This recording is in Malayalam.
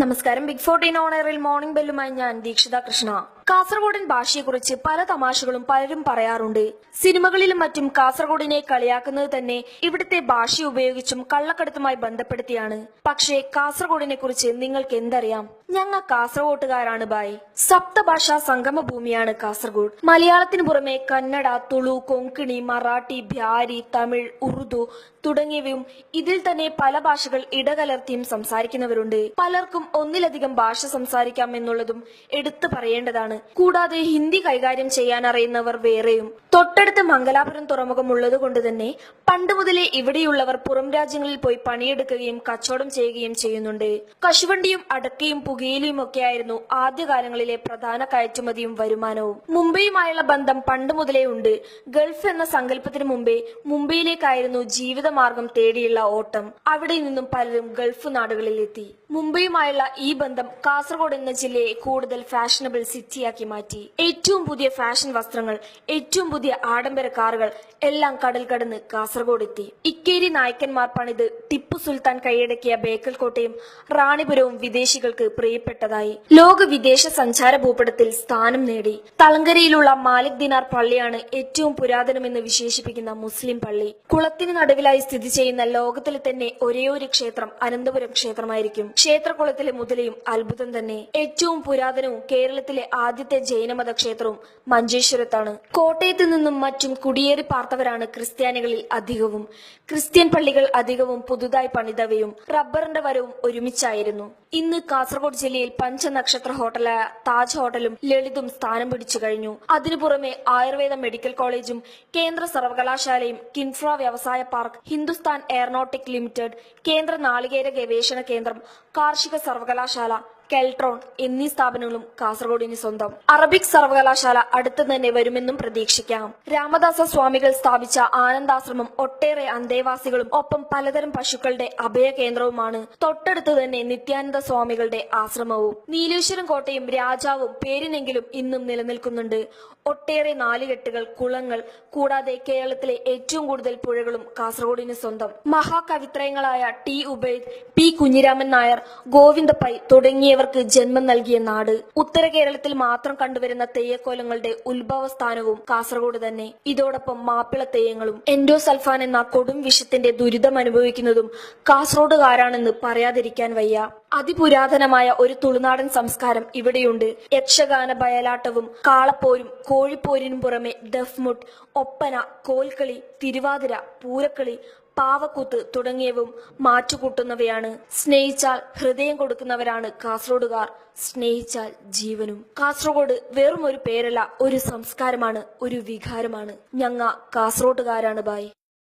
നമസ്കാരം. ബിഗ് ഫോർട്ടീൻ ഓണറിൽ മോർണിംഗ് ബെല്ലുമായി ഞാൻ ദീക്ഷിത കൃഷ്ണ. കാസർഗോഡൻ ഭാഷയെക്കുറിച്ച് പല തമാശകളും പലരും പറയാറുണ്ട്. സിനിമകളിലും മറ്റും കാസർഗോഡിനെ കളിയാക്കുന്നത് തന്നെ ഇവിടുത്തെ ഭാഷ ഉപയോഗിച്ചും കള്ളക്കടത്തുമായി ബന്ധപ്പെടുത്തിയാണ്. പക്ഷേ കാസർഗോഡിനെ കുറിച്ച് നിങ്ങൾക്ക് എന്തറിയാം? ഞങ്ങൾ കാസർഗോട്ടുകാരാണ് ബായ്. സപ്തഭാഷാ സംഗമ ഭൂമിയാണ് കാസർഗോഡ്. മലയാളത്തിന് പുറമെ കന്നഡ തുളു കൊങ്കിണി മറാഠി ബ്യാരി തമിഴ് ഉറുദു തുടങ്ങിയവയും ഇതിൽ തന്നെ പല ഭാഷകൾ ഇടകലർത്തിയും സംസാരിക്കുന്നവരുണ്ട്. പലർക്കും ഒന്നിലധികം ഭാഷ സംസാരിക്കാം എന്നുള്ളതും എടുത്തു പറയേണ്ടതാണ്. കൂടാതെ ഹിന്ദി കൈകാര്യം ചെയ്യാൻ അറിയുന്നവർ വേറെയും. തൊട്ടടുത്ത് മംഗലാപുരം തുറമുഖം ഉള്ളതുകൊണ്ട് തന്നെ പണ്ട് മുതലേ ഇവിടെയുള്ളവർ പുറം രാജ്യങ്ങളിൽ പോയി പണിയെടുക്കുകയും കച്ചവടം ചെയ്യുകയും ചെയ്യുന്നുണ്ട്. കശുവണ്ടിയും അടക്കയും പുകയിലയും ഒക്കെയായിരുന്നു ആദ്യകാലങ്ങളിലെ പ്രധാന കയറ്റുമതിയും വരുമാനവും. മുംബൈയുമായുള്ള ബന്ധം പണ്ട് മുതലേ ഉണ്ട്. ഗൾഫ് എന്ന സങ്കല്പത്തിന് മുമ്പേ മുംബൈയിലേക്കായിരുന്നു ജീവിതമാർഗം തേടിയുള്ള ഓട്ടം. അവിടെ നിന്നും പലരും ഗൾഫ് നാടുകളിലെത്തി. മുംബൈയുമായുള്ള ഈ ബന്ധം കാസർഗോഡ് എന്ന ജില്ലയെ കൂടുതൽ ഫാഷനബിൾ സിറ്റിയാക്കി മാറ്റി. ഏറ്റവും പുതിയ ഫാഷൻ വസ്ത്രങ്ങൾ ഏറ്റവും പുതിയ ആഡംബര കാറുകൾ എല്ലാം കടൽ കടന്ന് കാസർഗോഡ് എത്തി ഇക്കേരി നായക്കന്മാർ പണിത് ടിപ്പു സുൽത്താൻ കൈയടക്കിയ ബേക്കൽ കോട്ടയും റാണിപുരവും വിദേശികൾക്ക് പ്രിയപ്പെട്ടതായി. ലോക വിദേശ സഞ്ചാര ഭൂപടത്തിൽ സ്ഥാനം നേടി. തളങ്കരയിലുള്ള മാലിക് ദിനാർ പള്ളിയാണ് ഏറ്റവും പുരാതനമെന്ന് വിശേഷിപ്പിക്കുന്ന മുസ്ലിം പള്ളി. കുളത്തിന് നടുവിലായി സ്ഥിതി ചെയ്യുന്ന ലോകത്തിലെ തന്നെ ഒരേയൊരു ക്ഷേത്രം അനന്തപുരം ക്ഷേത്രമായിരിക്കും. ക്ഷേത്രകുളത്തിലെ മുതലയും അത്ഭുതം തന്നെ. ഏറ്റവും പുരാതനവും കേരളത്തിലെ ആദ്യത്തെ ജൈനമത ക്ഷേത്രവും മഞ്ചേശ്വരത്താണ്. കോട്ടയത്ത് നിന്നും മറ്റും കുടിയേറി പാർത്തവരാണ് ക്രിസ്ത്യാനികളിൽ അധികവും. ക്രിസ്ത്യൻ പള്ളികൾ അധികവും പുതുതായി പണിതവയും റബ്ബറിന്റെ വരവും ഒരുമിച്ചായിരുന്നു. ഇന്ന് കാസർഗോഡ് ജില്ലയിൽ പഞ്ചനക്ഷത്ര ഹോട്ടലായ താജ് ഹോട്ടലും ലളിതും സ്ഥാനം പിടിച്ചു കഴിഞ്ഞു. അതിനു പുറമെ ആയുർവേദ മെഡിക്കൽ കോളേജും കേന്ദ്ര സർവകലാശാലയും കിൻഫ്ര വ്യവസായ പാർക്ക് ഹിന്ദുസ്ഥാൻ എയറോനോട്ടിക് ലിമിറ്റഡ് കേന്ദ്ര നാളികേര ഗവേഷണ കേന്ദ്രം കാർഷിക സർവകലാശാല കെൽട്രോൺ എന്നീ സ്ഥാപനങ്ങളും കാസർഗോഡിന് സ്വന്തം. അറബിക് സർവകലാശാല അടുത്ത് തന്നെ വരുമെന്നും പ്രതീക്ഷിക്കാം. രാമദാസ സ്വാമികൾ സ്ഥാപിച്ച ആനന്ദാശ്രമം ഒട്ടേറെ അന്തേവാസികളും ഒപ്പം പലതരം പശുക്കളുടെ അഭയ കേന്ദ്രവുമാണ്. തൊട്ടടുത്ത് തന്നെ നിത്യാനന്ദ സ്വാമികളുടെ ആശ്രമവും. നീലേശ്വരം കോട്ടയും രാജാവും പേരിനെങ്കിലും ഇന്നും നിലനിൽക്കുന്നുണ്ട്. ഒട്ടേറെ നാലുകെട്ടുകൾ കുളങ്ങൾ കൂടാതെ കേരളത്തിലെ ഏറ്റവും കൂടുതൽ പുഴകളും കാസർഗോഡിന് സ്വന്തം. മഹാകവിത്രയങ്ങളായ ടി. ഉബൈദ് പി. കുഞ്ഞിരാമൻ നായർ ഗോവിന്ദ പൈ തുടങ്ങിയവർക്ക് ജന്മം നൽകിയ നാട്. ഉത്തര കേരളത്തിൽ മാത്രം കണ്ടുവരുന്ന തെയ്യക്കോലങ്ങളുടെ ഉത്ഭവസ്ഥാനവും കാസർഗോഡ് തന്നെ. ഇതോടൊപ്പം മാപ്പിള തെയ്യങ്ങളും എൻഡോസൾഫാൻ എന്ന കൊടും വിഷത്തിന്റെ ദുരിതം അനുഭവിക്കുന്നതും കാസർഗോഡുകാരാണെന്ന് പറയാതിരിക്കാൻ വയ്യ. അതിപുരാതനമായ ഒരു തുളുനാടൻ സംസ്കാരം ഇവിടെയുണ്ട്. യക്ഷഗാന ബയലാട്ടവും കാളപ്പോരും കോഴിപ്പോരിനും പുറമെ ദഫ്മുട്ട് ഒപ്പന കോൽക്കളി തിരുവാതിര പൂരക്കളി പാവക്കൂത്ത് തുടങ്ങിയവും മാറ്റുകൂട്ടുന്നവയാണ്. സ്നേഹിച്ചാൽ ഹൃദയം കൊടുക്കുന്നവരാണ് കാസർഗോഡുകാർ. സ്നേഹിച്ചാൽ ജീവനും. കാസർഗോഡ് വെറും ഒരു പേരല്ല ഒരു സംസ്കാരമാണ് ഒരു വികാരമാണ്. ഞങ്ങ കാസർഗോഡുകാരാണ് ബായ്.